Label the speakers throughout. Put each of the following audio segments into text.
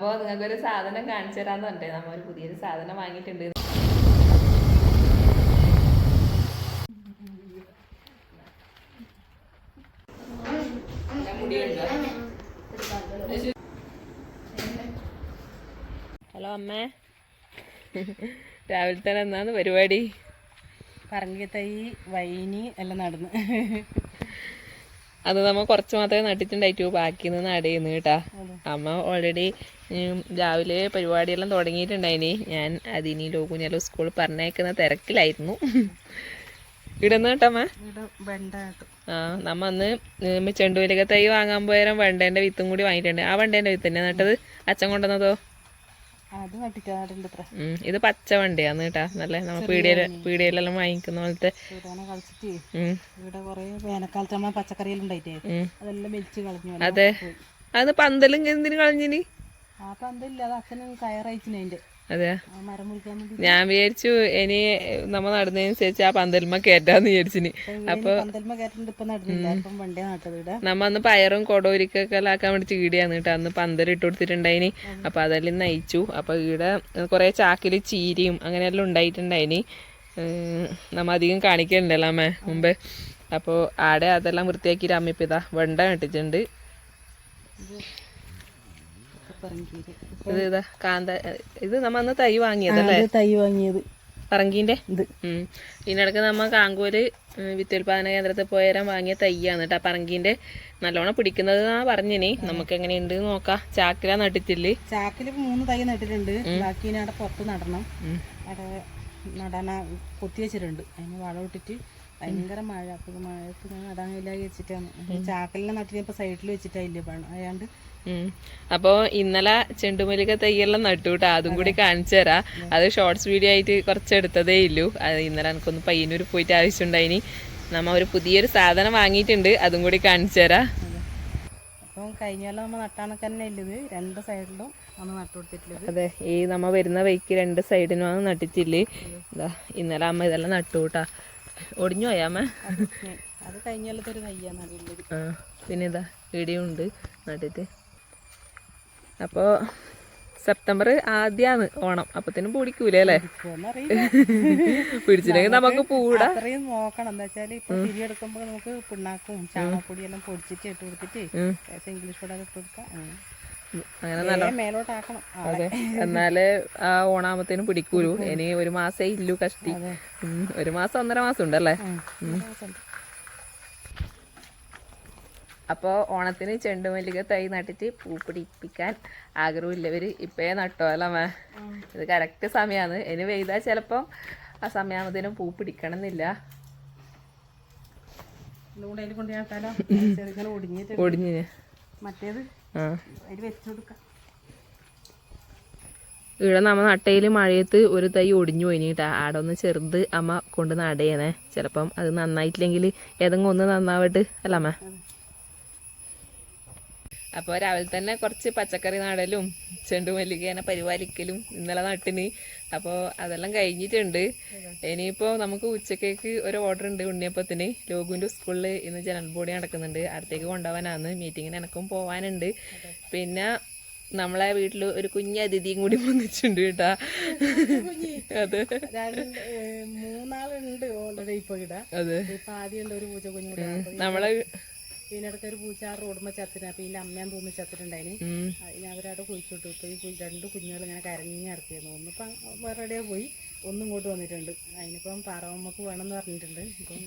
Speaker 1: അപ്പൊ നിങ്ങൾക്ക് ഒരു സാധനം കാണിച്ചു തരാന്ന് പറഞ്ഞേ നമ്മ ഒരു പുതിയൊരു സാധനം വാങ്ങിയിട്ടുണ്ട്. ഹലോ അമ്മേ. രാവിലെ തന്നെ എന്നാന്ന് പരിപാടി?
Speaker 2: പറങ്കി തൈ വൈനി എല്ലാം നടന്ന്.
Speaker 1: അത് നമ്മ കുറച്ച് മാത്രമേ നട്ടിട്ടുണ്ടായിട്ടു ബാക്കി നിന്ന് നടയുന്നു കേട്ടാ. അമ്മ ഓൾറെഡി രാവിലെ പരിപാടിയെല്ലാം തുടങ്ങിയിട്ടുണ്ടായിനി. ഞാൻ അതിനി ലോകുഞ്ഞാലും സ്കൂളിൽ പറഞ്ഞേക്കുന്ന തിരക്കിലായിരുന്നു. ഇടുന്നു കേട്ടമ്മ ആ നമ്മ അന്ന് ഉം തൈ വാങ്ങാൻ പോയാലും വെണ്ടേന്റെ വിത്തും കൂടി വാങ്ങിയിട്ടുണ്ട്. ആ വെണ്ടേന്റെ വിത്ത് തന്നെ നട്ടത്? അച്ഛൻ കൊണ്ടുവന്നതോ? ഇത് പച്ച വണ്ടിയാന്ന് കേട്ടാ. നല്ല നമ്മ പീടിയ പീടിയയിലെല്ലാം വാങ്ങിക്കുന്ന പോലത്തെ
Speaker 2: നമ്മൾ പച്ചക്കറിയെല്ലാം
Speaker 1: അതെ. അത് പന്തലും എന്തിനു കളഞ്ഞിനി?
Speaker 2: അത്.
Speaker 1: ഞാൻ വിചാരിച്ചു ഇനി നമ്മ നടന്നതിനനുസരിച്ച് ആ പന്തൽമ കയറ്റാന്ന് വിചാരിച്ചിന്. അപ്പൊ നമ്മ അന്ന് പയറും കൊടോരിക്കൊക്കെ ആക്കാൻ വേണ്ടി ചീടിയാന്ന് കേട്ടോ. അന്ന് പന്തൽ ഇട്ട് കൊടുത്തിട്ടുണ്ടായിനി. അപ്പൊ അതെല്ലാം നയിച്ചു. അപ്പൊ ഈടെ കുറെ ചാക്കിൽ ചീരിയും അങ്ങനെയെല്ലാം ഉണ്ടായിട്ടുണ്ടായിനി. നമ്മ അധികം കാണിക്കലുണ്ടല്ലോ അമ്മ മുമ്പ്. അപ്പോൾ ആടെ അതെല്ലാം വൃത്തിയാക്കി രമ്മിപ്പിതാ വെണ്ട നട്ടിട്ടുണ്ട്
Speaker 2: പറങ്കീര്
Speaker 1: ഇത് ഇതാ കാന്ത ഇത് നമ്മ അന്ന് തൈ വാങ്ങിയതല്ലേ?
Speaker 2: തൈ വാങ്ങിയത്.
Speaker 1: പറങ്കീന്റെ?
Speaker 2: ഇത്.
Speaker 1: ഇതിനിടക്ക് നമ്മ കാങ്കൂര് വിത്തുൽപാദന കേന്ദ്രത്തിൽ പോയാലും വാങ്ങിയ തയ്യാണ് കേട്ടോ പറങ്കീന്റെ നല്ലോണം പിടിക്കുന്നത് ആ പറഞ്ഞിനി. നമുക്ക് എങ്ങനെയുണ്ട് നോക്കാം. ചാക്കിലാ നട്ടിട്ടില്ലേ?
Speaker 2: ചാക്കിൽ മൂന്ന് തൈ നട്ടിട്ടുണ്ട്. ബാക്കി അവിടെ പുറത്ത് നടണം. നടാന കൊത്തി വെച്ചിട്ടുണ്ട്. അതിന് വളം ഇട്ടിട്ട് ഭയങ്കര മഴ. അപ്പൊ മഴയത്ത് ഞാൻ നടാൻ ഇല്ലാതെ വെച്ചിട്ടാണ് ചാക്കലിനെ നട്ടിനിപ്പോ സൈഡിൽ വെച്ചിട്ടായില്ലേ പണം. അയാണ്ട്
Speaker 1: അപ്പോൾ അപ്പോ ഇന്നലെ ചെണ്ടുമല്ലിക തയ്യെല്ലാം നട്ടു കേട്ടോ. അതും കൂടി കാണിച്ചു തരാം. അത് ഷോർട്സ് വീഡിയോ ആയിട്ട് കുറച്ച് എടുത്തതേ ഇല്ലു. അത് ഇന്നലെ എനിക്കൊന്ന് പയ്യന്നൂർ പോയിട്ട് ആവശ്യമുണ്ടായിനി നമ്മ ഒരു പുതിയൊരു സാധനം വാങ്ങിയിട്ടുണ്ട്. അതും കൂടി കാണിച്ചു തരാം.
Speaker 2: അപ്പം കഴിഞ്ഞ കൊല്ലം നമ്മൾ നട്ടാണൊക്കെ തന്നെ ഇല്ലത്. രണ്ട് സൈഡിലും നമ്മൾ നട്ടു കൊടുത്തിട്ടുള്ളത്.
Speaker 1: അതെ ഈ നമ്മ വരുന്ന വഴിക്ക് രണ്ട് സൈഡിനും നട്ടിട്ടില്ലേ? ഇന്നലെ അമ്മ ഇതെല്ലാം നട്ടു കേട്ടാ. ഒടിഞ്ഞു പോയാമേ
Speaker 2: അത് കഴിഞ്ഞ കൊല്ലത്തെ തയ്യാണ്
Speaker 1: ആ പിന്നെ ഇതാ ഇടിയുണ്ട് നട്ടിട്ട്. അപ്പോൾ സെപ്റ്റംബർ ആദ്യമാണ് ഓണം. അപ്പത്തേനും പൂടിക്കൂലേ അല്ലേ? പിടിച്ചില്ലെങ്കിൽ നമുക്ക് പൂടാ.
Speaker 2: അത്രയും നോക്കണം. എന്താ വെച്ചാൽ ഇപ്പൊ നമുക്ക് പിണ്ണാക്കും ചാണകപ്പൊടിയെല്ലാം പൊടിച്ചിട്ട് ഇട്ട് കൊടുത്തിട്ട് ഇംഗ്ലീഷ് കൂടെ ഇട്ട് കൊടുക്കാം.
Speaker 1: അങ്ങനെ
Speaker 2: നല്ല
Speaker 1: അതെ. എന്നാലേ ആ ഓണാമത്തേനും പിടിക്കൂലു. ഇനി ഒരു മാസേ ഇല്ലു കഷ്ടി. ഒരു മാസം ഒന്നര മാസം ഉണ്ടല്ലേ? അപ്പോ അപ്പോൾ ഓണത്തിന് ചെണ്ടുമല്ലിക തൈ നട്ടിട്ട് പൂ പിടിപ്പിക്കാൻ ആഗ്രഹമില്ലവർ ഇപ്പേ നട്ടോ അല്ലേ ഇത് കറക്റ്റ് സമയമാണ് ഇനി പെയ്താൽ ചിലപ്പം ആ സമയാകുമ്പോഴത്തേനും പൂ പിടിക്കണം എന്നില്ല
Speaker 2: ഒടിഞ്ഞു
Speaker 1: ഒടിഞ്ഞിന്.
Speaker 2: മറ്റേത്?
Speaker 1: ഇവിടെ നമ്മ നട്ടയിൽ മഴയത്ത് ഒരു തൈ ഒടിഞ്ഞു പോയിട്ടാ ആടെ ഒന്ന് ചെറുത് അമ്മ കൊണ്ട് നടയണേ ചിലപ്പം അത് നന്നായിട്ടില്ലെങ്കിൽ ഏതെങ്കിലും ഒന്ന് നന്നാവട്ട്. അല്ല അമ്മ? അപ്പോൾ രാവിലെ തന്നെ കുറച്ച് പച്ചക്കറി നടലും ചെണ്ടുമല്ലികേനെ പരിപാലിക്കലും ഇന്നലെ നട്ടിന്. അപ്പോൾ അതെല്ലാം കഴിഞ്ഞിട്ടുണ്ട്. ഇനിയിപ്പോൾ നമുക്ക് ഉച്ചക്കേക്ക് ഒരു ഓർഡർ ഉണ്ട് ഉണ്ണിയപ്പത്തിന്. ലോകുവിന്റെ സ്കൂളിൽ ഇന്ന് ജനറൽ ബോഡി നടക്കുന്നുണ്ട്. അടുത്തേക്ക് കൊണ്ടുപോകാനാണ് മീറ്റിങ്ങിന് എനക്കും പോകാനുണ്ട് പിന്നെ നമ്മളെ വീട്ടിൽ ഒരു കുഞ്ഞ് അതിഥിയും കൂടി വന്നിട്ടുണ്ട് കേട്ടാ. അതെ
Speaker 2: മൂന്നാളുണ്ട് ഓൾറെഡി ഇപ്പൊ ഇവിടെ.
Speaker 1: അതെ.
Speaker 2: ഇപ്പൊ ആദ്യം ഒരു പൂച്ച കുഞ്ഞു
Speaker 1: നമ്മളെ
Speaker 2: അടുത്ത ഒരു പൂച്ച ആ റോഡുമ്പോ ചത്തിന് അപ്പൊ ഇതിന്റെ അമ്മയും തോന്നി ചത്തിട്ടുണ്ടായിന്. അതിന് അവരവിടെ കുഴിച്ചിട്ടു. ഇപ്പൊ ഈ രണ്ട് കുഞ്ഞുങ്ങൾ ഇങ്ങനെ കരഞ്ഞിറക്കിയിരുന്നു ഒന്നിപ്പം വേറെ പോയി ഒന്നും ഇങ്ങോട്ട് വന്നിട്ടുണ്ട്. അതിനിപ്പം പാറവമ്മക്ക് വേണമെന്ന് പറഞ്ഞിട്ടുണ്ട്. ഇപ്പം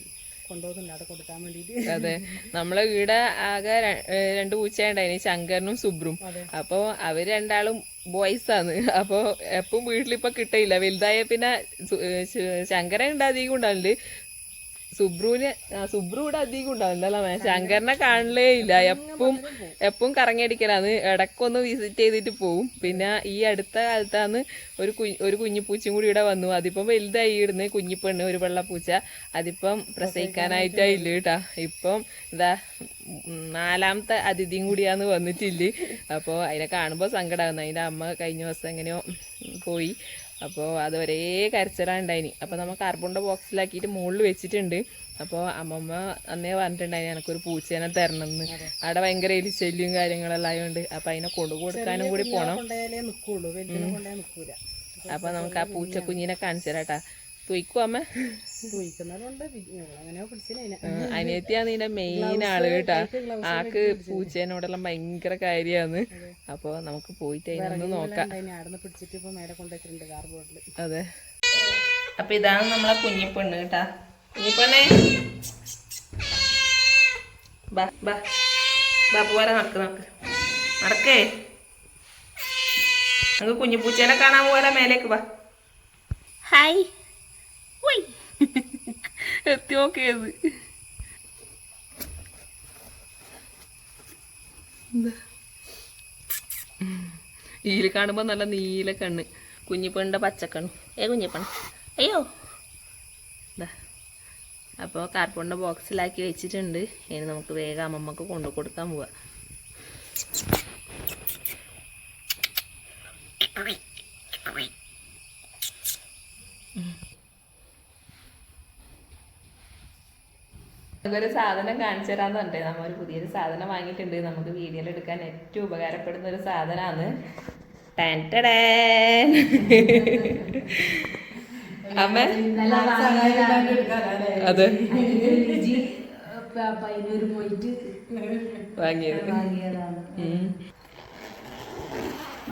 Speaker 1: അതെ. നമ്മളെ വീട് ആകെ രണ്ടു പൂച്ച രണ്ട് പൂച്ചയുണ്ടായിന് ശങ്കരനും സുബ്രും. അപ്പൊ അവർ രണ്ടാളും ബോയ്സ് ആണ്. അപ്പൊ എപ്പം വീട്ടിലിപ്പൊ കിട്ടയില്ല. വലുതായ പിന്നെ ശങ്കരൻ ഉണ്ട് അധികം ഉണ്ടാവില്ല സുബ്രുവിന് സുബ്രു ഇവിടെ അധികം ഉണ്ടാവും എന്തായാലും ശങ്കരനെ കാണലേ ഇല്ല. എപ്പം എപ്പം കറങ്ങിയടിക്കലാന്ന് ഇടക്കൊന്ന് വിസിറ്റ് ചെയ്തിട്ട് പോവും. പിന്നെ ഈ അടുത്ത കാലത്താണ് ഒരു കുഞ്ഞു ഒരു കുഞ്ഞിപ്പൂച്ചും കൂടി ഇവിടെ വന്നു. അതിപ്പം വലുതായി ഇടുന്ന കുഞ്ഞിപ്പെണ്ണ് ഒരു വെള്ളപ്പൂച്ച. അതിപ്പം പ്രസവിക്കാനായിട്ടാ ഇല്ല കേട്ടാ. ഇപ്പം ഇതാ നാലാമത്തെ അതിഥിയും കൂടിയാന്ന് വന്നിട്ടില്ല. അപ്പോൾ അതിനെ കാണുമ്പോൾ സങ്കടമാകുന്നു അതിന്റെ അമ്മ കഴിഞ്ഞ ദിവസം എങ്ങനെയോ പോയി. അപ്പോൾ അത് ഒരേ കരച്ചിലുണ്ടായിനി. അപ്പോൾ നമ്മൾ കാർബോണിന്റെ ബോക്സിലാക്കിയിട്ട് മുകളിൽ വെച്ചിട്ടുണ്ട്. അപ്പോൾ അമ്മമ്മ അന്നേ പറഞ്ഞിട്ടുണ്ടായി എനിക്കൊരു പൂച്ചേനെ തരണം എന്ന് അവിടെ ഭയങ്കര എലിശല്യം കാര്യങ്ങളെല്ലാം ആയതുകൊണ്ട് അപ്പോൾ അതിനെ കൊണ്ടു കൊടുക്കാനും കൂടി പോകണം അപ്പോൾ നമുക്ക് ആ പൂച്ചക്കുഞ്ഞിനെ കാണിച്ചു തരാട്ടാ. തുയ്ക്കും അമ്മ
Speaker 2: ചോദിക്കുന്നവരുണ്ട് അങ്ങനെയോ പിടിച്ചില്ല
Speaker 1: ആ, അനിയത്തിയാണ് ഇതിന്റെ മെയിൻ ആൾ കേട്ടാ. ആക്ക് പൂച്ചേനോടെല്ലാം ഭയങ്കര കാര്യാന്ന്. അപ്പൊ നമുക്ക് പോയിട്ട് അതിനൊന്ന് നോക്കാം.
Speaker 2: ആടുന്ന് പിടിച്ചിട്ട് ഇപ്പൊ മേലെ കൊണ്ടുവച്ചിട്ടുണ്ട് കാർ ബോർഡിൽ
Speaker 1: അതെ. അപ്പൊ ഇതാണ് നമ്മളെ കുഞ്ഞിപ്പെണ്ണ് കേട്ടാ. കുഞ്ഞിപ്പെണ്ണേ. ബാ ബാ. ബാ പോരാ നടക്ക് നടക്ക്. നടക്കേ. നമുക്ക് കുഞ്ഞിപ്പൂച്ചേനെ കാണാൻ പോരാ മേലേക്ക് ബാ ഹായ് എത്തി നോക്കിയത് ഈൽ കാണുമ്പോൾ നല്ല നീല കണ്ണ്. കുഞ്ഞിപ്പെണ്ണിന്റെ പച്ചക്കണ്ണ്. ഏ കുഞ്ഞിപ്പെണ്ണ് അയ്യോ. ഇതാ അപ്പോൾ കാർബണിന്റെ ബോക്സിലാക്കി വെച്ചിട്ടുണ്ട്. ഇനി നമുക്ക് വേഗം അമ്മമ്മക്ക് കൊണ്ടു കൊടുക്കാൻ പോവാം. നമുക്കൊരു സാധനം കാണിച്ചു തരാന്ന് പറഞ്ഞേ നമ്മ ഒരു പുതിയൊരു സാധനം വാങ്ങിയിട്ടുണ്ട്. നമുക്ക് വീഡിയോയിൽ എടുക്കാൻ ഏറ്റവും ഉപകാരപ്പെടുന്ന ഒരു സാധനമാണ് അമ്മ? അതെ. വാങ്ങിയത്.
Speaker 3: വാങ്ങിയതാണ്.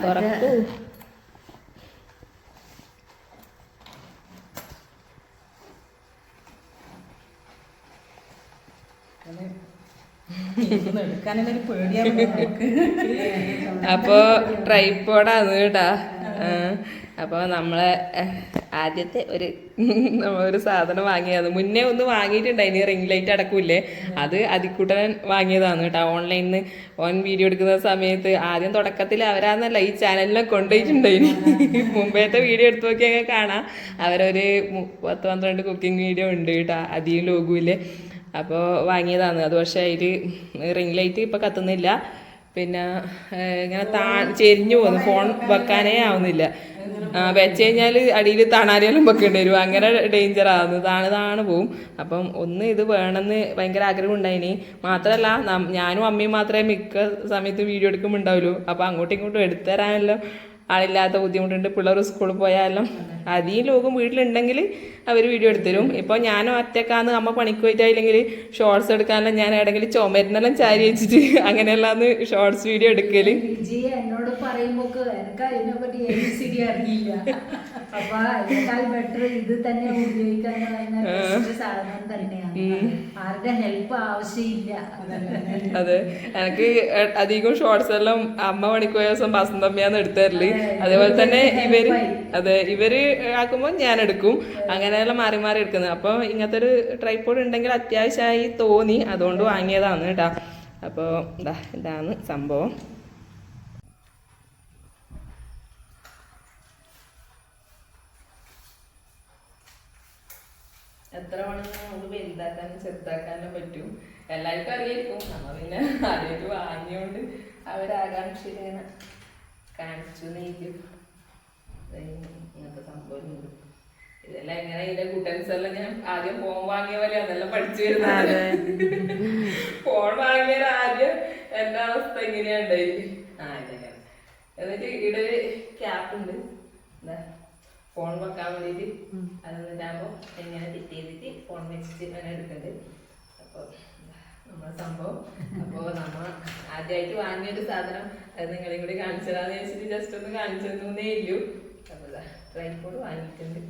Speaker 1: തുറക്കൂ
Speaker 2: എടുക്കാനുള്ള ഒരു പേടിയാണ് നമുക്ക്
Speaker 1: അപ്പോ ട്രൈപ്പോഡാണ് കേട്ടാ. ആ, അപ്പൊ നമ്മളെ ആദ്യത്തെ ഒരു നമ്മളൊരു സാധനം വാങ്ങിയതാണ്. മുന്നേ ഒന്ന് വാങ്ങിയിട്ടുണ്ടായിന് റിംഗ് ലൈറ്റ് അടക്കൂലേ അത് അതിക്കൂട്ടൻ വാങ്ങിയതാണ് കേട്ടോ. ഓൺലൈനിൽ ഓൺ വീഡിയോ എടുക്കുന്ന സമയത്ത് ആദ്യം തുടക്കത്തിൽ അവരാന്നല്ല ഈ ചാനലിനെ കൊണ്ടുപോയിട്ടുണ്ടായിന്. മുമ്പേത്തെ വീഡിയോ എടുത്തു നോക്കിയാൽ കാണാം. അവരൊരു പത്ത് പന്ത്രണ്ട് കുക്കിംഗ് വീഡിയോ ഉണ്ട് കേട്ടോ. അധികം ലോഗുവിൽ. അപ്പോൾ വാങ്ങിയതാണ്. അത് പക്ഷേ അതിൽ റിംഗ് ലൈറ്റ് ഇപ്പം കത്തുന്നില്ല. പിന്നെ ഇങ്ങനെ താ ചെരിഞ്ഞു പോകുന്നു ഫോൺ വെക്കാനേ ആവുന്നില്ല. വെച്ച് കഴിഞ്ഞാൽ അടിയിൽ തണാരിയാലും വെക്കേണ്ടി വരും. അങ്ങനെ ഡേഞ്ചർ ആവുന്നു. താണ് താണ് പോവും. അപ്പം ഒന്ന് ഇത് വേണമെന്ന് ഭയങ്കര ആഗ്രഹം ഉണ്ടായിനി. മാത്രമല്ല ഞാനും അമ്മയും മാത്രമേ മിക്ക സമയത്ത് വീഡിയോ എടുക്കുമ്പോൾ ഉണ്ടാവുള്ളൂ. അപ്പം അങ്ങോട്ടും ഇങ്ങോട്ടും എടുത്തു തരാനെല്ലാം. ആളില്ലാത്ത ബുദ്ധിമുട്ടുണ്ട്. പിള്ളേർ സ്കൂളിൽ പോയാലും അധികം ലോകം വീട്ടിലുണ്ടെങ്കിൽ അവർ വീഡിയോ എടുത്തരും. ഇപ്പോൾ ഞാനും ഒറ്റക്കാന്ന് അമ്മ പണിക്ക് പോയിട്ടായില്ലെങ്കിൽ ഷോർട്സ് എടുക്കാനെല്ലാം ഞാൻ ഇടയ്ക്കിൽ ചുമരുന്നെല്ലാം ചാരി വെച്ചിട്ട് അങ്ങനെയല്ലാന്ന് ഷോർട്സ് വീഡിയോ
Speaker 3: എടുക്കൽ എന്നോട് എനിക്ക് അറിയില്ല. അപ്പൊ അതിനേക്കാൾ ബെറ്റർ ഇത് തന്നെ ഉപയോഗിക്കാൻ ബെസ്റ്റ് സാധനം തന്നെയാണ്. ആരുടെ ഹെൽപ്പ് ആവശ്യമില്ല.
Speaker 1: അതെ. എനിക്ക് അധികം ഷോർട്സ് എല്ലാം അമ്മ പണിക്ക് പോയ ദിവസം ബസന്തമ്മയാന്ന് എടുത്തരൽ അതേപോലെ തന്നെ ഇവർ അതെ ഇവർ ആക്കുമ്പോൾ ഞാൻ എടുക്കും. അങ്ങനെയെല്ലാം മാറി മാറി എടുക്കുന്നത്. അപ്പോൾ ഇങ്ങനത്തെ ഒരു ട്രൈപ്പോഡ് ഉണ്ടെങ്കിൽ അത്യാവശ്യമായി തോന്നി. അതുകൊണ്ട് വാങ്ങിയതാണ് കേട്ടാ. അപ്പോൾ ഇതാ ഇതാണ് സംഭവം. എത്ര വേണമെങ്കിലും നമുക്ക് വലുതാക്കാനും ചെറുതാക്കാനും പറ്റും? എല്ലാവർക്കും അറിയായിരിക്കും. നമ്മ പിന്നെ ആദ്യമായിട്ട് വാങ്ങിയോണ്ട് അവരാകാംക്ഷയിൽ ഇങ്ങനെ കാണിച്ചു നീക്കും ഇങ്ങനത്തെ സംഭവം ഇതെല്ലാം എങ്ങനെ ഇതിന്റെ കൂട്ടൻസ് എല്ലാം ഞാൻ ആദ്യം ഫോൺ വാങ്ങിയ പോലെ അതെല്ലാം പഠിച്ചു വരുന്നത്. ഫോൺ വാങ്ങിയത് ആദ്യം എന്റെ അവസ്ഥ എങ്ങനെയാ ഉണ്ടായി ആ എന്നിട്ട് ഇവിടെ ഒരു ക്യാപ്പ് ഉണ്ട്. എന്താ ഫോൺ വെക്കാൻ വേണ്ടിയിട്ട്. അത് എന്നിട്ടാകുമ്പോൾ എങ്ങനെ ഫിറ്റ് ചെയ്തിട്ട് ഫോൺ വെച്ചിട്ട് ഇങ്ങനെ എടുക്കുന്നുണ്ട് അപ്പോൾ നമ്മളെ സംഭവം. അപ്പോൾ നമ്മ ആദ്യമായിട്ട് വാങ്ങിയൊരു സാധനം നിങ്ങളെ നിങ്ങളെയും കൂടി കാണിച്ചതാന്ന് വെച്ചിട്ട് ജസ്റ്റ് ഒന്ന് കാണിച്ചു തന്നേ ഇല്ലു. അപ്പോൾ ട്രൈപ്പോഡ് വാങ്ങിയിട്ടുണ്ട്.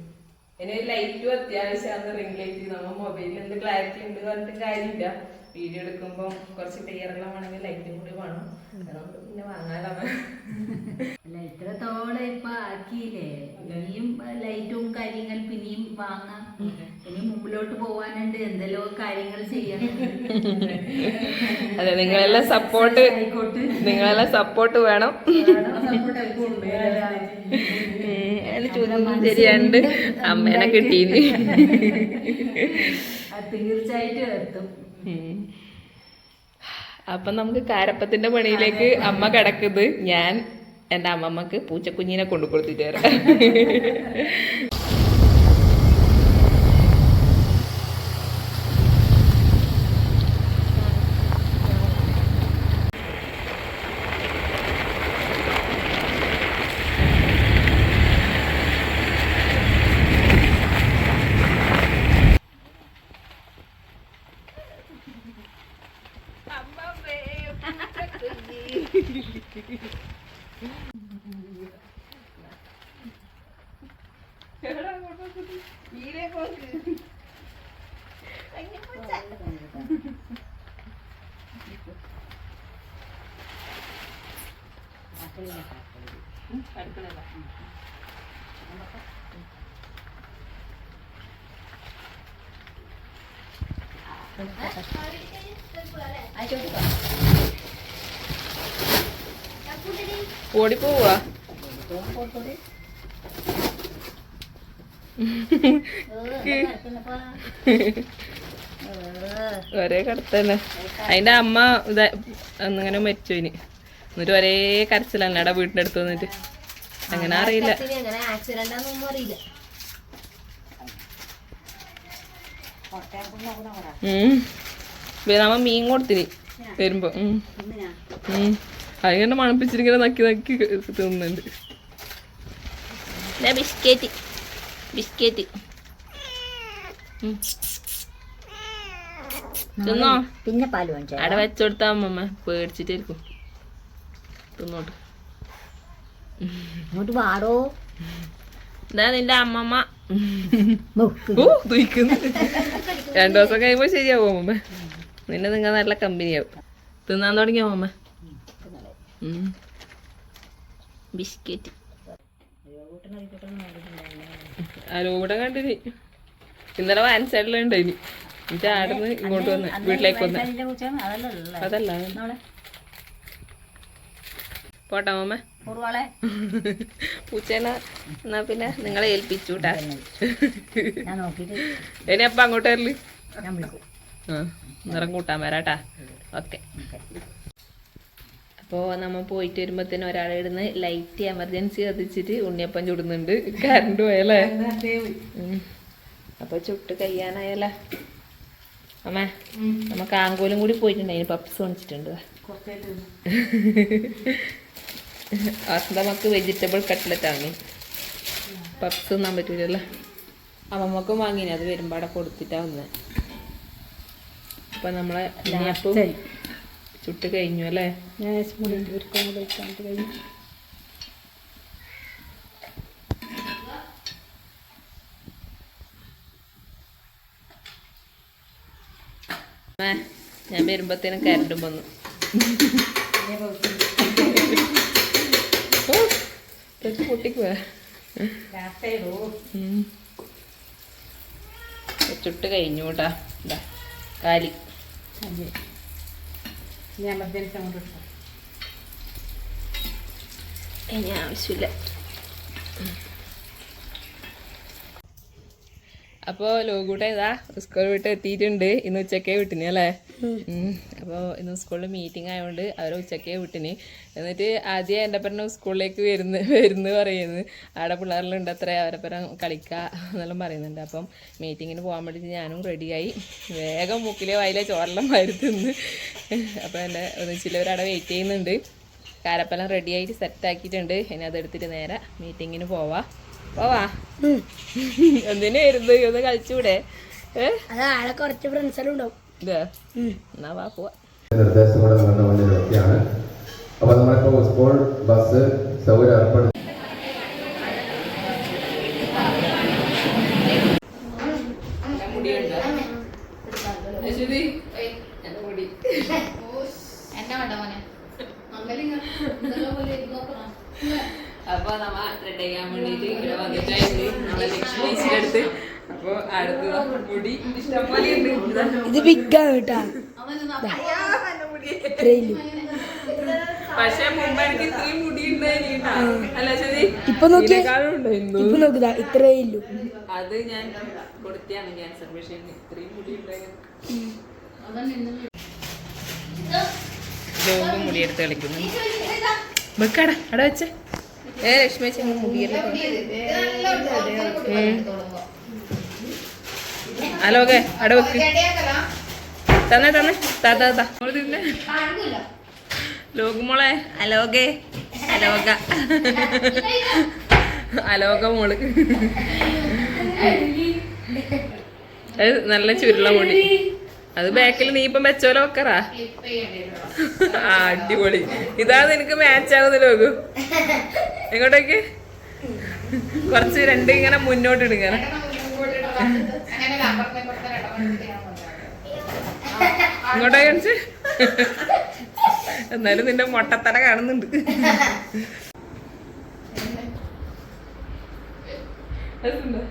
Speaker 1: ഇനി ഒരു ലൈറ്റും അത്യാവശ്യമാണ് റിംഗ് ലൈറ്റ് നമ്മൾ മൊബൈലിൽ എന്ത് ക്ലാരിറ്റി ഉണ്ട് പറഞ്ഞിട്ട് കാര്യമില്ല. വീഡിയോ എടുക്കുമ്പോൾ കുറച്ച് ക്ലിയർ എല്ലാം വേണമെങ്കിൽ ലൈറ്റും കൂടി വേണം. അതുകൊണ്ട് പിന്നെ വാങ്ങാനാണ്
Speaker 3: ഇത്രത്തോളം ഇപ്പൊ ആക്കിയില്ലേ? ഇനിയും ലൈറ്റും കാര്യങ്ങൾ പിന്നെയും വാങ്ങാം. മുമ്പിലോട്ട് പോവാനുണ്ട് എന്തെല്ലോ കാര്യങ്ങൾ ചെയ്യണം
Speaker 1: അതെ നിങ്ങളെല്ലാം സപ്പോർട്ട് നിങ്ങളെല്ലാം സപ്പോർട്ട് വേണം. ശരിയുണ്ട് അമ്മേനെ കിട്ടീന്
Speaker 3: തീർച്ചയായിട്ടും എത്തും.
Speaker 1: അപ്പൊ നമുക്ക് കാരപ്പത്തിന്റെ പണിയിലേക്ക് അമ്മ കിടക്കുന്നത് ഞാൻ എന്റെ അമ്മമ്മക്ക് പൂച്ചക്കുഞ്ഞിനെ കൊണ്ടു കൊടുത്തിട്ട് വരാം. ഓടിപ്പോവാ. ഒരേ കടത്തന്നെ. അതിന്റെ അമ്മ ഇതാ അന്നിങ്ങനെ മരിച്ചു ഇനി. എന്നിട്ട് ഒരേ കരച്ചിലാണ് എടാ വീടിന്റെ അടുത്ത് വന്നിട്ട്? അങ്ങനെ അറിയില്ല. നമ്മ മീൻ കൊടുത്തിരി വരുമ്പോ. അതിങ്ങനെ മണപ്പിച്ചിരിക്കുന്ന നക്കി നക്കി തിന്നുന്നുണ്ട്. ബിസ്ക്കറ്റ്. ബിസ്ക്കറ്റ്. തിന്നോ?
Speaker 3: പിന്നെ പാൽ
Speaker 1: അവിടെ വെച്ചോടുത്താ അമ്മമ്മ. പേടിച്ചിട്ടായിരിക്കും തിന്നോട്ട്.
Speaker 3: ഇങ്ങോട്ട് വാടോ.
Speaker 1: ഇതാ നിന്റെ അമ്മമ്മ. ഓ തുയിക്കുന്നു രണ്ടു ദിവസം കഴിയുമ്പോ ശരിയാവും അമ്മമ്മ. നിന്നെ നിങ്ങ നല്ല കമ്പനിയാവും. തിന്നാൻ തുടങ്ങിയോ അമ്മമ്മ. ബിസ്ക്കറ്റ്. അലൂടെ കണ്ടിനി. ഇന്നലെ വാൻ സൈഡിലുണ്ടായിനി എന്നിട്ട് ആടുന്ന് ഇങ്ങോട്ട് വന്ന് വീട്ടിലേക്ക് വന്ന്. അതല്ല പോട്ടെ
Speaker 3: മാമ.
Speaker 1: പൂച്ചേനെ എന്നാ പിന്നെ നിങ്ങളെ ഏൽപ്പിച്ചൂട്ടാ. ഇനി അപ്പൊ അങ്ങോട്ട് വരൽ? നിറം കൂട്ടാൻ വരാട്ടാ. ഓക്കെ. അപ്പോൾ നമ്മ പോയിട്ട് വരുമ്പോഴത്തേനും ഒരാളെ ഇടുന്ന് ലൈറ്റ് എമർജൻസി കത്തിച്ചിട്ട് ഉണ്ണിയപ്പം ചുടുന്നുണ്ട്. കറണ്ട് പോയല്ലേ? ഉം. അപ്പൊ ചുട്ട് കഴിയാനായല്ലേ അമ്മേ നമുക്ക് ആങ്കോലും കൂടി പോയിട്ടുണ്ടായിരുന്നു പപ്സ് മേടിച്ചിട്ടുണ്ട് അത് നമുക്ക് വെജിറ്റബിൾ കട്ട്ലറ്റ് വാങ്ങി പപ്സ് തിന്നാൻ പറ്റൂലല്ലോ. അമ്മമ്മക്കും വാങ്ങിന്. അത് വരുമ്പാടെ അവിടെ കൊടുത്തിട്ടാ വന്നത് അപ്പൊ നമ്മളെ ഉണ്ണിയപ്പം ചുട്ട് കഴിഞ്ഞു അല്ലേ?
Speaker 2: ഞാൻ
Speaker 1: വരുമ്പത്തേനും ഞാൻ വരുമ്പോഴത്തേനും കരണ്ടും വന്നു ഓ, ഉം. ചുട്ട് കഴിഞ്ഞു കേട്ടാ ഇതാ കാലി ഇനി ആവശ്യമില്ല അപ്പോ ലോകൂട്ട ഇതാ. സ്കൂൾ വിട്ട് എത്തിയിട്ടുണ്ട്. ഇന്ന് ഉച്ചക്കേ വിട്ടിന് അല്ലേ? അപ്പോൾ ഇന്ന് സ്കൂളിൽ മീറ്റിംഗ് ആയതുകൊണ്ട് അവർ ഉച്ചക്കേ വിട്ടിന്. എന്നിട്ട് ആദ്യം എന്റെ പറഞ്ഞ സ്കൂളിലേക്ക് വരുന്ന വരുന്നു പറയുന്നത് അവിടെ പിള്ളേരിലുണ്ട് അത്ര അവരെ പരം കളിക്കുക എന്നെല്ലാം പറയുന്നുണ്ട്. അപ്പം മീറ്റിങ്ങിന് പോകാൻ വേണ്ടിയിട്ട് ഞാനും റെഡിയായി വേഗം മുക്കിലെ വായിലെ ചോറെല്ലാം വാരി തിന്ന്. അപ്പോൾ എന്റെ ഒന്നിച്ചില്ലവരവിടെ വെയിറ്റ് ചെയ്യുന്നുണ്ട്. കാരപ്പെല്ലാം റെഡിയായിട്ട് സെറ്റ് ആക്കിയിട്ടുണ്ട്. ഇനി അതെടുത്തിട്ട് നേരെ മീറ്റിങ്ങിന് പോവാ. പോവാ. എന്തിനായിരുന്നു ഒന്ന് കളിച്ചൂടെ? ഏഹ്
Speaker 3: അത് ആളെ കുറച്ച് ഫ്രണ്ട്സെല്ലാം ഉണ്ടാവും.
Speaker 4: നിർദ്ദേശങ്ങളോടെ നടന്നുകൊണ്ട ഒരു വ്യക്തിയാണ് അപ്പോൾ നമ്മളിപ്പോൾ സ്കൂൾ ബസ് സൗകര്യം ഏർപ്പെടുത്തി.
Speaker 1: അപ്പൊ നമ്മ റെഡി ചെയ്യാൻ വേണ്ടിട്ട് ഇവിടെ വന്നിട്ടായിരുന്നു. നമ്മളെ ലക്ഷ്മി ചേച്ചിയുടെ അടുത്ത്. അപ്പൊ അടുത്ത് മുടി
Speaker 5: ഇത് ബിഗാണ് കേട്ടാ.
Speaker 1: പക്ഷെ മുമ്പ് എനിക്ക് ഇത്രയും മുടി ഉണ്ടായിരുന്നു അല്ല ശരി.
Speaker 5: ഇപ്പൊ ഇപ്പൊ നോക്കുതാ ഇത്രേ ഇല്ലു
Speaker 1: അത് ഞാൻ കൊടുത്തിയാണ് ക്യാൻസർ പേഷ്യന്റ് ഇത്രയും മുടി മുടിയെടുത്ത് കളിക്കുന്നു. വെക്കാടാ അവിടെ വെച്ചേ. ഏ ലക്ഷ്മി മുടിയെല്ലാം അലോകെ അവിടെ വെക്ക്. തന്നെ തന്നെ. താ താ താ. മോൾ തിന്നെ. ലോകുമോളെ അലോകെ. അലോക. അലോക മോൾ. അത് നല്ല ചുരുള മുടി അത് ബാക്കിൽ നീ ഇപ്പം വെച്ചോലോ വെക്കറാ. ആ അടിപൊളി. ഇതാ നിനക്ക് മാച്ച് ആവുന്ന ലോകു. എങ്ങോട്ടേക്ക്? കുറച്ച് രണ്ട് ഇങ്ങനെ മുന്നോട്ട് ഇടുങ്ങനെ ഇങ്ങോട്ടേക്ക് കാണിച്ച് എന്നാലും നിന്റെ മൊട്ടത്തല കാണുന്നുണ്ട് രസമുണ്ടോ?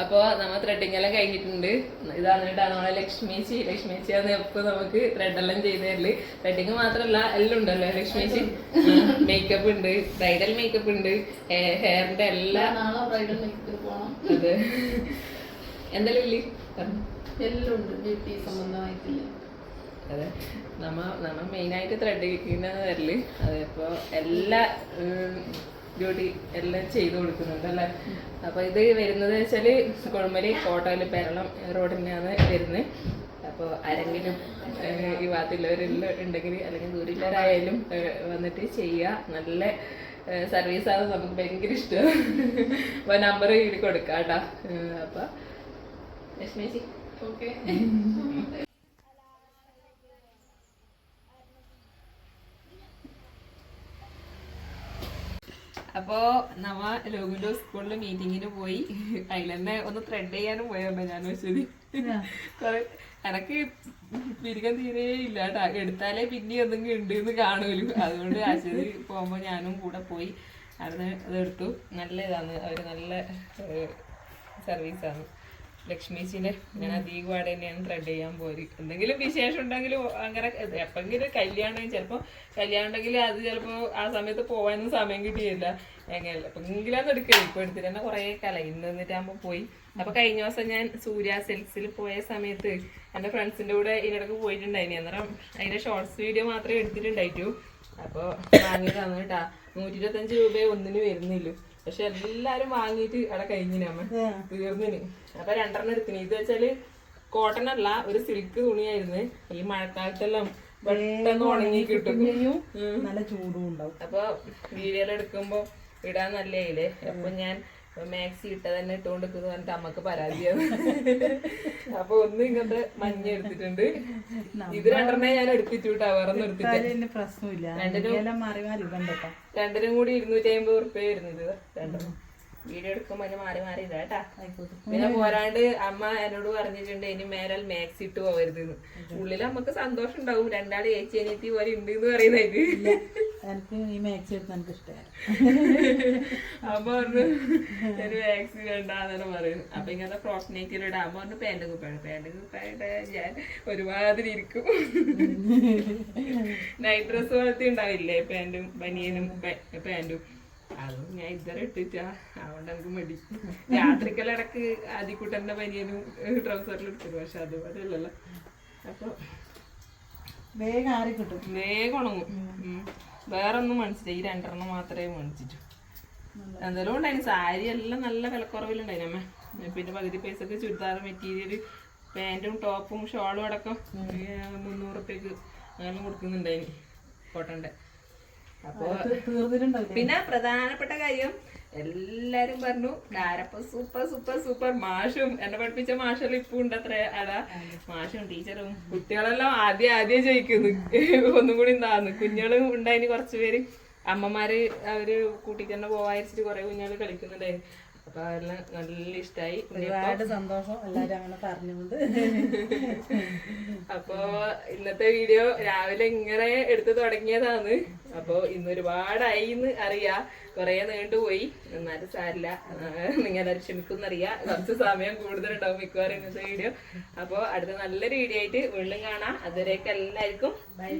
Speaker 1: അപ്പോ നമ്മ ത്രെഡിങ് എല്ലാം കഴിഞ്ഞിട്ടുണ്ട്. ഇതാണ് കേട്ടോ നമ്മളെ ലക്ഷ്മിച്ചി ആണ് എപ്പോ നമുക്ക് ത്രെഡെല്ലാം ചെയ്ത് തരൽ. ത്രെഡിങ് മാത്രല്ല എല്ലാം ഉണ്ടല്ലോ. ലക്ഷ്മിച്ചി മേക്കപ്പ് ഉണ്ട് ബ്രൈഡൽ മേക്കപ്പ് ഉണ്ട് ഹെയറിന്റെ എല്ലാ
Speaker 6: ബ്രൈഡൽ പോകണം
Speaker 1: അതെ. എന്തെല്ലാം ഇല്ലേ
Speaker 6: എല്ലാം ഉണ്ട്. ബ്യൂട്ടി സംബന്ധമായിട്ടില്ല.
Speaker 1: അതെ. നമ്മ നമ്മ മെയിനായിട്ട് ത്രെഡ് കിട്ടുന്ന തരൽ. അതിപ്പോ എല്ലാ ഡ്യൂട്ടി എല്ലാം ചെയ്തു കൊടുക്കുന്നുണ്ട് അല്ലേ അപ്പൊ ഇത് വരുന്നത് വെച്ചാൽ കുഴമ്പലി കോട്ടയിൽ പേരളം റോഡിനാണ് വരുന്നത്. അപ്പോൾ ആരെങ്കിലും ഈ ഭാഗത്തുള്ളവരെല്ലാം ഉണ്ടെങ്കിൽ അല്ലെങ്കിൽ ദൂരക്കാരായാലും വന്നിട്ട് ചെയ്യുക. നല്ല സർവീസാണ് നമുക്ക് ഭയങ്കര ഇഷ്ടം. അപ്പൊ നമ്പർ ഇതിൽ കൊടുക്കാം കേട്ടോ. അപ്പൊ ലക്ഷ്മിജി
Speaker 6: ഓക്കെ
Speaker 1: അപ്പോ നമ്മ ലോകിന്റെ സ്കൂളിൽ മീറ്റിങ്ങിന് പോയി. അതിലെന്നെ ഒന്ന് ത്രെഡ് ചെയ്യാനും പോയമ്മ ഞാൻ വെച്ചത് കൊറേ എനക്ക് പിരികം തീരെ ഇല്ല എടുത്താലേ പിന്നെ എന്തെങ്കിലും ഉണ്ട് എന്ന് കാണൂലു. അതുകൊണ്ട് ആശുപത്രി പോകുമ്പോ ഞാനും കൂടെ പോയി അവിടുന്ന് അതെടുത്തു നല്ല ഇതാണ്. അവർ നല്ല സർവീസാണ് ലക്ഷ്മീച്ചിന്റെ ഞാൻ അധികം പാടെ തന്നെയാണ് ത്രെഡ് ചെയ്യാൻ പോരി എന്തെങ്കിലും വിശേഷം ഉണ്ടെങ്കിൽ അങ്ങനെ എപ്പെങ്കിലും കല്യാണം ചിലപ്പോ കല്യാണം ഉണ്ടെങ്കിൽ അത് ചിലപ്പോ ആ സമയത്ത് പോവാനൊന്നും സമയം കിട്ടിയില്ല. എങ്ങനെ എപ്പെങ്കിലും എടുക്കുക ഇപ്പൊ എടുത്തിട്ട് തന്നെ കുറെ കല ഇന്ന് എന്നിട്ടാകുമ്പോ പോയി. അപ്പൊ കഴിഞ്ഞ ദിവസം ഞാൻ സൂര്യ സെൽസിൽ പോയ സമയത്ത് എന്റെ ഫ്രണ്ട്സിന്റെ കൂടെ ഇതിനിടക്ക് പോയിട്ടുണ്ടായിനി അന്നേരം അതിന്റെ ഷോർട്സ് വീഡിയോ മാത്രമേ എടുത്തിട്ടുണ്ടായിട്ടു. അപ്പൊ വാങ്ങിയതാണ് കേട്ടാ. നൂറ്റി ഇരുപത്തഞ്ച് രൂപയെ ഒന്നിന് വരുന്നില്ലു പക്ഷെ എല്ലാരും വാങ്ങിയിട്ട് അവിടെ കഴിഞ്ഞിന് അമ്മ. തീർന്നിന്. അപ്പൊ രണ്ടെണ്ണം എടുത്തിന്. ഇത് വെച്ചാൽ കോട്ടൺ അല്ല ഒരു സിൽക്ക് തുണിയായിരുന്നു. ഈ മഴക്കാലത്തെല്ലാം പെട്ടെന്ന് ഉണങ്ങി കിട്ടും.
Speaker 2: നല്ല ചൂടും ഉണ്ടാവും.
Speaker 1: അപ്പൊ വീഡിയോ എടുക്കുമ്പോ ഇടാൻ നല്ലേ അപ്പൊ ഞാൻ മാക്സി ഇട്ട തന്നെ ഇട്ടുകൊണ്ട് നിൽക്കുന്നു പറഞ്ഞിട്ട് അമ്മയ്ക്ക് പരാതിയാണ്. അപ്പൊ ഒന്ന് ഇങ്ങനത്തെ മഞ്ഞ എടുത്തിട്ടുണ്ട്. ഇത് രണ്ടെണ്ണേ ഞാൻ എടുത്തിട്ടു വേറൊന്നും എടുത്തിട്ട്
Speaker 2: പ്രശ്നമില്ല. രണ്ടിനും
Speaker 1: രണ്ടിനും കൂടി ഇരുന്നൂറ്റി അമ്പത് ഉറുപ്പ്യ വരുന്നത്. രണ്ടെണ്ണം. വീഡിയോ എടുക്കുമ്പോ അതിന് മാറി മാറി ഇതാ കേട്ടാ. പിന്നെ പോരാണ്ട് അമ്മ എന്നോട് പറഞ്ഞിട്ടുണ്ട് ഇനി മേലാൽ മാക്സ് ഇട്ട് പോവരുത് ഉള്ളിൽ നമുക്ക് സന്തോഷം ഉണ്ടാവും. രണ്ടാൾ ഏച്ചി അനിയത്തി പോലെ ഉണ്ട് എന്ന് പറയുന്നത്
Speaker 2: എനിക്ക് ഈ മാക്സ് എടുത്ത് എനിക്ക് ഇഷ്ടമാണ്
Speaker 1: അപ്പൊ പറഞ്ഞു ഒരു മാക്സ് വേണ്ടെന്നെ പറയുന്നത്. അപ്പൊ ഇങ്ങനത്തെ ഫ്രോക്ക് നെക്കിൽ ഇടാൻ അമ്മ പറഞ്ഞു പാന്റ് കുപ്പാണ് പാന്റ് കുപ്പായിട്ട് ഞാൻ ഒരുമാതിരി ഇരിക്കും. നൈറ്റ് ഡ്രസ് പോലത്തെ ഉണ്ടാവില്ലേ? പാൻഡും ബനിയനും പാന്റും. അതും ഞാൻ ഇതുവരെ ഇട്ടിട്ടാ അതുകൊണ്ട് എനിക്ക് മടി. രാത്രിക്കലിടക്ക് ആദ്യക്കൂട്ടന്റെ പനിയനും ട്രൗസറിൽ ഇട്ടിരുന്നു പക്ഷെ അതുപോലെ അല്ലല്ലോ അപ്പൊ
Speaker 2: വേഗം ആറി കിട്ടും.
Speaker 1: വേഗം ഉണങ്ങും. വേറൊന്നും മനസ്സിലായി ഈ രണ്ടെണ്ണം മാത്രമേ മേടിച്ചിട്ടു. എന്തായാലും ഉണ്ടായിരുന്നു സാരി എല്ലാം നല്ല വിലക്കുറവിലുണ്ടായിരുന്നു അമ്മ. പിന്നെ പകുതി പൈസക്ക് ചുരിദാർ മെറ്റീരിയൽ പാന്റും ടോപ്പും ഷോളും അടക്കം മുന്നൂറ് റുപ്യക്ക് അങ്ങനെ കൊടുക്കുന്നുണ്ടായിരുന്നു കോട്ടന്റെ അപ്പോ പിന്നെ പ്രധാനപ്പെട്ട കാര്യം എല്ലാരും പറഞ്ഞു ഡാരപ്പ സൂപ്പർ സൂപ്പർ സൂപ്പർ മാഷും എന്നെ പഠിപ്പിച്ച മാഷെല്ലാം ഇപ്പൊ ഉണ്ട് അത്ര അതാ മാഷും ടീച്ചറും കുട്ടികളെല്ലാം ആദ്യം ആദ്യം ജയിക്കുന്നു. ഒന്നും കൂടി എന്താന്ന് കുഞ്ഞുങ്ങളും ഉണ്ടായിന് കുറച്ചുപേര് അമ്മമാര് അവർ കൂട്ടിൽ തന്നെ കുറെ കുഞ്ഞുങ്ങൾ കളിക്കുന്നുണ്ടായിരുന്നു അപ്പൊ അതെല്ലാം നല്ല ഇഷ്ടായി.
Speaker 2: ഒരുപാട് സന്തോഷം എല്ലാരും അങ്ങനെ പറഞ്ഞുകൊണ്ട്.
Speaker 1: അപ്പോ ഇന്നത്തെ വീഡിയോ രാവിലെ ഇങ്ങനെ എടുത്തു തുടങ്ങിയതാണ്. അപ്പോ ഇന്ന് ഒരുപാടായി എന്ന് അറിയാ. കൊറേ നീണ്ടുപോയി എന്നാലും സാരില്ല. നിങ്ങൾ ക്ഷമിക്കുന്നറിയാ കുറച്ച് സമയം കൂടുതലുണ്ടാവും മിക്കവാറും ഇന്നത്തെ വീഡിയോ. അപ്പോ അടുത്ത നല്ലൊരു വീഡിയോ ആയിട്ട് വീണ്ടും കാണാം. അതുവരെയൊക്കെ എല്ലാവർക്കും ബൈ